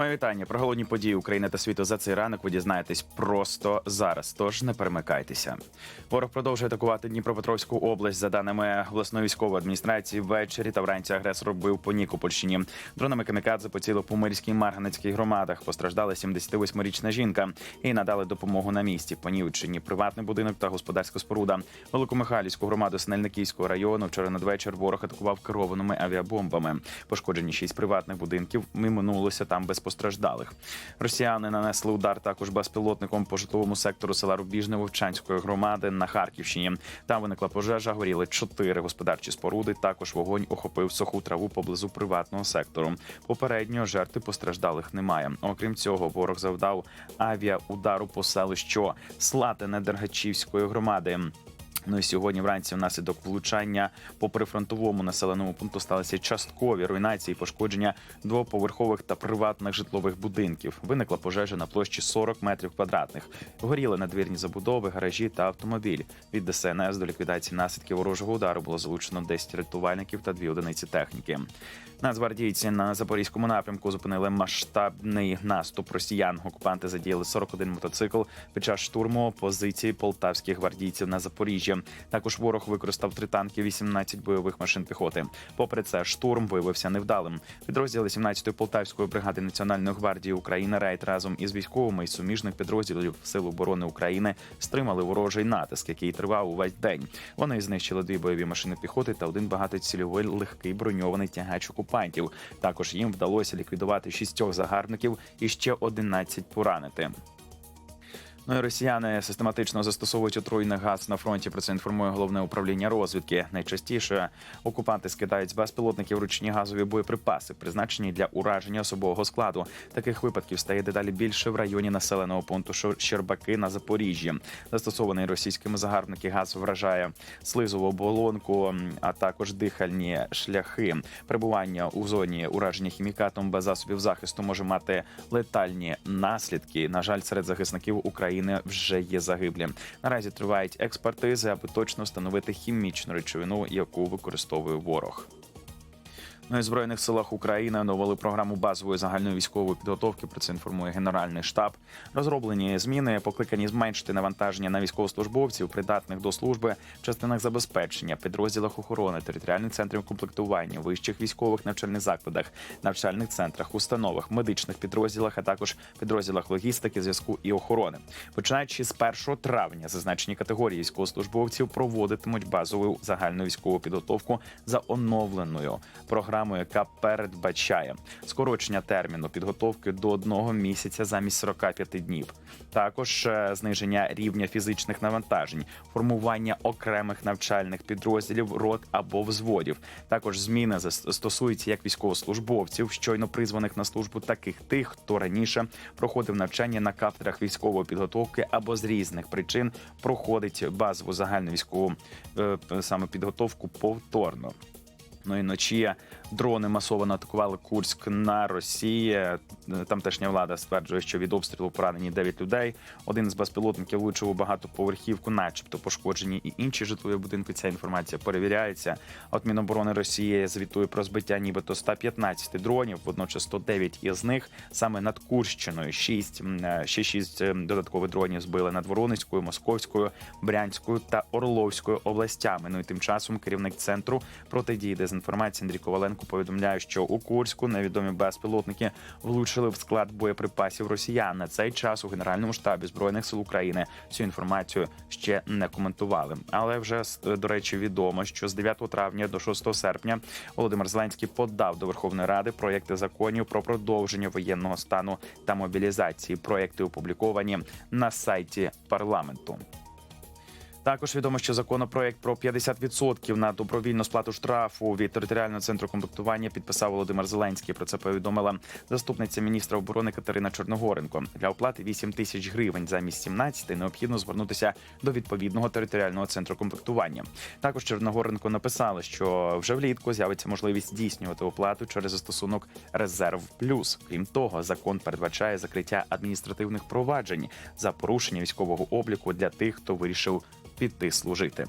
Моє вітання про головні події України та світу за цей ранок. Ви дізнаєтесь просто зараз. Тож не перемикайтеся. Ворог продовжує атакувати Дніпропетровську область. За даними обласної військової адміністрації, ввечері та вранці агресор бив по Нікопольщині. Дронами камікадзе поцілив по Мирській Марганецькій громадах. Постраждала 78-річна жінка і надали допомогу на місці. Понівечені приватний будинок та господарська споруда. Великомихайлівську громаду Снельниківського району вчора надвечір ворог атакував керованими авіабомбами. Пошкоджені шість приватних будинків. Ми минулося там без постраждалих. Росіяни нанесли удар також безпілотником по житловому сектору села Рубіжне Вовчанської громади на Харківщині. Там виникла пожежа, горіли чотири господарчі споруди. Також вогонь охопив суху траву поблизу приватного сектору. Попередньо жертви постраждалих немає. Окрім цього, ворог завдав авіаудару по селищу Слатине Дергачівської громади. Ну і сьогодні вранці внаслідок влучання по прифронтовому населеному пункту сталися часткові руйнації, пошкодження двоповерхових та приватних житлових будинків. Виникла пожежа на площі 40 метрів квадратних. Горіли надвірні забудови, гаражі та автомобіль. Від ДСНС до ліквідації наслідків ворожого удару було залучено 10 рятувальників та дві одиниці техніки. Нацгвардійці на запорізькому напрямку зупинили масштабний наступ росіян. Окупанти задіяли 41 мотоцикл під час штурму позиції полтавських гвардійців на Запоріжжі. Також ворог використав три танки, 18 бойових машин піхоти. Попри це, штурм виявився невдалим. Підрозділи 17-ї полтавської бригади Національної гвардії України рейд разом із військовими і суміжних підрозділів Сил оборони України стримали ворожий натиск, який тривав увесь день. Вони знищили дві бойові машини піхоти та один багатоцільовий легкий броньований тягач окупантів. Також їм вдалося ліквідувати шістьох загарбників і ще 11 поранити. Ну і росіяни систематично застосовують отруйний газ на фронті. Про це інформує головне управління розвідки. Найчастіше окупанти скидають з безпілотників ручні газові боєприпаси, призначені для ураження особового складу. Таких випадків стає дедалі більше в районі населеного пункту Щербаки на Запоріжжі. Застосований російськими загарбники газ вражає слизову оболонку, а також дихальні шляхи. Перебування у зоні ураження хімікатом без засобів захисту може мати летальні наслідки. На жаль, серед захисників України вже є загиблі. Наразі тривають експертизи, аби точно встановити хімічну речовину, яку використовує ворог. Ну збройних силах України оновили програму базової загальної військової підготовки. Про це інформує Генеральний штаб. Розроблені зміни покликані зменшити навантаження на військовослужбовців, придатних до служби в частинах забезпечення, підрозділах охорони, територіальних центрів комплектування, вищих військових навчальних закладах, навчальних центрах, установах, медичних підрозділах, а також підрозділах логістики, зв'язку і охорони. Починаючи з 1 травня, зазначені категорії військовослужбовців проводитимуть базову загальну військову підготовку за оновленою програмою, яка передбачає скорочення терміну підготовки до одного місяця замість 45 днів. Також е, зниження рівня фізичних навантажень, формування окремих навчальних підрозділів, рот або взводів. Також зміни стосуються як військовослужбовців, щойно призваних на службу, так і тих, хто раніше проходив навчання на кафедрах військової підготовки або з різних причин проходить базову загальну військову е, саме підготовку повторно. Ну і ночі дрони масово атакували Курськ на Росії. Тамтешня влада стверджує, що від обстрілу поранені 9 людей. Один з безпілотників влучив у багатоповерхівку, начебто пошкоджені і інші житлові будинки. Ця інформація перевіряється. От Міноборони Росії звітує про збиття нібито 115 дронів. Водночас 109 із них саме над Курщиною. 6, ще 6 додаткових дронів збили над Воронезькою, Московською, Брянською та Орловською областями. Ну і тим часом керівник центру протидії дезінформації Андрій Коваленко повідомляє, що у Курську невідомі безпілотники влучили в склад боєприпасів росіян. На цей час у генеральному штабі збройних сил України цю інформацію ще не коментували. Але вже до речі, відомо, що з 9 травня до 6 серпня Володимир Зеленський подав до Верховної Ради проєкти законів про продовження воєнного стану та мобілізації. Проєкти опубліковані на сайті парламенту. Також відомо, що законопроект про 50% на добровільну сплату штрафу від територіального центру комплектування підписав Володимир Зеленський. Про це повідомила заступниця міністра оборони Катерина Чорногоренко. Для оплати 8 тисяч гривень замість 17 необхідно звернутися до відповідного територіального центру комплектування. Також Чорногоренко написала, що вже влітку з'явиться можливість здійснювати оплату через застосунок Резерв Плюс. Крім того, закон передбачає закриття адміністративних проваджень за порушення військового обліку для тих, хто вирішив піти служити.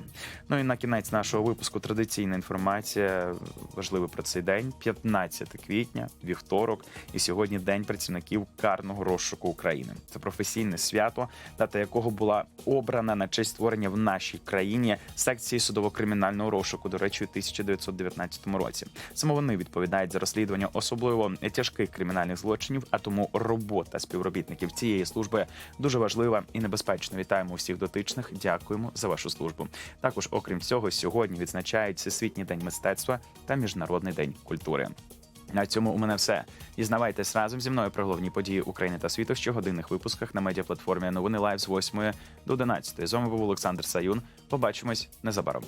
Ну і на кінець нашого випуску традиційна інформація важлива про цей день, 15 квітня, вівторок, і сьогодні день працівників карного розшуку України. Це професійне свято, дата якого була обрана на честь створення в нашій країні секції судово-кримінального розшуку, до речі, у 1919 році. Саме вони відповідають за розслідування особливо тяжких кримінальних злочинів, а тому робота співробітників цієї служби дуже важлива і небезпечна. Вітаємо всіх дотичних. Дякуємо за вашу службу. Також, окрім всього, сьогодні відзначають Всесвітній день мистецтва та Міжнародний день культури. На цьому у мене все. Дізнавайтесь разом зі мною про головні події України та світу в щогодинних випусках на медіаплатформі Новини Лайв з 8 до 11. З вами був Олександр Саюн. Побачимось незабаром.